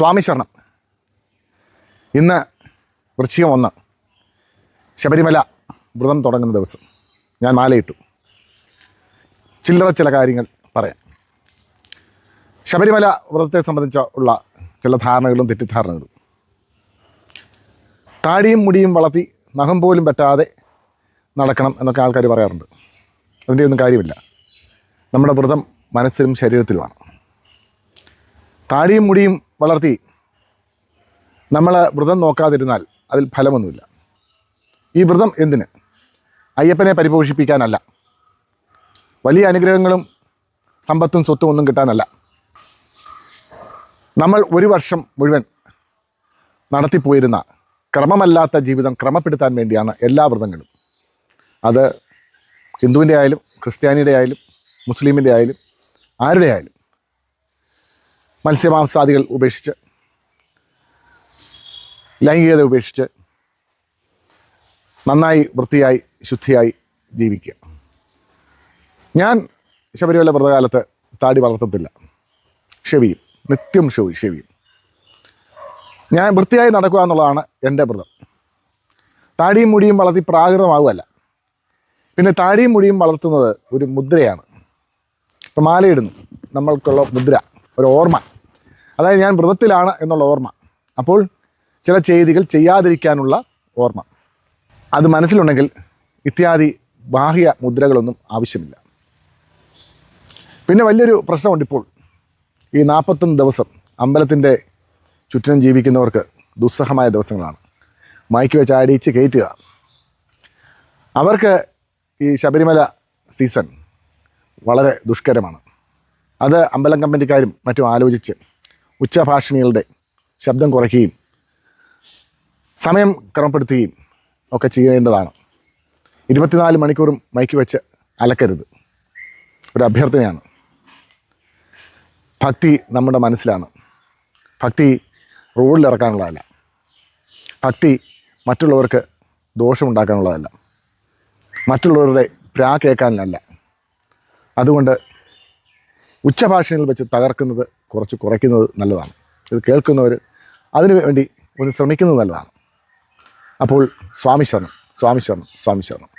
സ്വാമി ശരണം. ഇന്ന് വൃശ്ചികം ഒന്ന്. ശബരിമല വ്രതം തുടങ്ങുന്ന ദിവസം ഞാൻ മാലയിട്ടു. ചില്ലറ ചില കാര്യങ്ങൾ പറയാം. ശബരിമല വ്രതത്തെ സംബന്ധിച്ച ഉള്ള ചില ധാരണകളും തെറ്റിദ്ധാരണകളും. താടിയും മുടിയും വളർത്തി നഖം പോലും പറ്റാതെ നടക്കണം എന്നൊക്കെ ആൾക്കാർ പറയാറുണ്ട്. അതിന്റെ ഒന്നും കാര്യമില്ല. നമ്മുടെ വ്രതം മനസ്സിലും ശരീരത്തിലുമാണ് താടിയും മുടിയും വളർത്തി. നമ്മൾ വ്രതം നോക്കാതിരുന്നാൽ അതിൽ ഫലമൊന്നുമില്ല. ഈ വ്രതം എന്തിന്? അയ്യപ്പനെ പരിപോഷിപ്പിക്കാനല്ല. വലിയ അനുഗ്രഹങ്ങളും സമ്പത്തും സ്വത്തും ഒന്നും കിട്ടാനല്ല. നമ്മൾ ഒരു വർഷം മുഴുവൻ നടത്തിപ്പോയിരുന്ന ക്രമമല്ലാത്ത ജീവിതം ക്രമപ്പെടുത്താൻ വേണ്ടിയാണ് എല്ലാ വ്രതങ്ങളും. അത് ഹിന്ദുവിന്റെ ആയാലും ക്രിസ്ത്യാനിയുടെ ആയാലും മുസ്ലിമിന്റെ ആയാലും ആരുടെ ആയാലും മത്സ്യമാംസാദികൾ ഉപേക്ഷിച്ച് ലൈംഗികത ഉപേക്ഷിച്ച് നന്നായി വൃത്തിയായി ശുദ്ധിയായി ജീവിക്കുക. ഞാൻ ശബരിമല വ്രതകാലത്ത് താടി വളർത്തത്തില്ല. ഷെവിയും നിത്യം ഷെവി ഷെവിയും ഞാൻ വൃത്തിയായി നടക്കുക എന്നുള്ളതാണ് എന്റെ വ്രതം. താടിയും മുടിയും വളർത്തി പ്രാകൃതമാവുകയല്ല. പിന്നെ താടിയും മുടിയും വളർത്തുന്നത് ഒരു മുദ്രയാണ്. ഇപ്പം മാലയിടുന്നു. നമ്മൾക്കുള്ള മുദ്ര. ഒരു ഓർമ്മ. അതായത് ഞാൻ വ്രതത്തിലാണ് എന്നുള്ള ഓർമ്മ. അപ്പോൾ ചില ചെയ്തികൾ ചെയ്യാതിരിക്കാനുള്ള ഓർമ്മ. അത് മനസ്സിലുണ്ടെങ്കിൽ ഇത്യാദി ബാഹ്യ മുദ്രകളൊന്നും ആവശ്യമില്ല. പിന്നെ വലിയൊരു പ്രശ്നമുണ്ട് ഇപ്പോൾ. ഈ നാൽപ്പത്തൊന്ന് ദിവസം അമ്പലത്തിന്റെ ചുറ്റിനും ജീവിക്കുന്നവർക്ക് ദുസ്സഹമായ ദിവസങ്ങളാണ്. മയക്ക് വെച്ച് അടിച്ച് കയറ്റുക. അവർക്ക് ഈ ശബരിമല സീസൺ വളരെ ദുഷ്കരമാണ്. അത് അമ്പലം കമ്മിറ്റിക്കാരും മറ്റും ആലോചിച്ച് ഉച്ചഭാഷിണികളുടെ ശബ്ദം കുറയ്ക്കുകയും സമയം ക്രമപ്പെടുത്തുകയും ഒക്കെ ചെയ്യേണ്ടതാണ്. ഇരുപത്തിനാല് മണിക്കൂറും മൈക്ക് വെച്ച് അലക്കരുത്. ഒരു അഭ്യർത്ഥനയാണ്. ഭക്തി നമ്മുടെ മനസ്സിലാണ്. ഭക്തി റോഡിലിറക്കാനുള്ളതല്ല ഭക്തി മറ്റുള്ളവർക്ക് ദോഷമുണ്ടാക്കാനുള്ളതല്ല. മറ്റുള്ളവരുടെ പ്രാ കേൾക്കാനല്ല. അതുകൊണ്ട് ഉച്ചഭാഷയിൽ വെച്ച് തകർക്കുന്നത് കുറച്ച് കുറയ്ക്കുന്നത് നല്ലതാണ്. ഇത് കേൾക്കുന്നവർ അതിനു വേണ്ടി ഒന്ന് ശ്രമിക്കുന്നത് നല്ലതാണ്. അപ്പോൾ സ്വാമി ശരണം സ്വാമി ശരണം സ്വാമി ശരണം.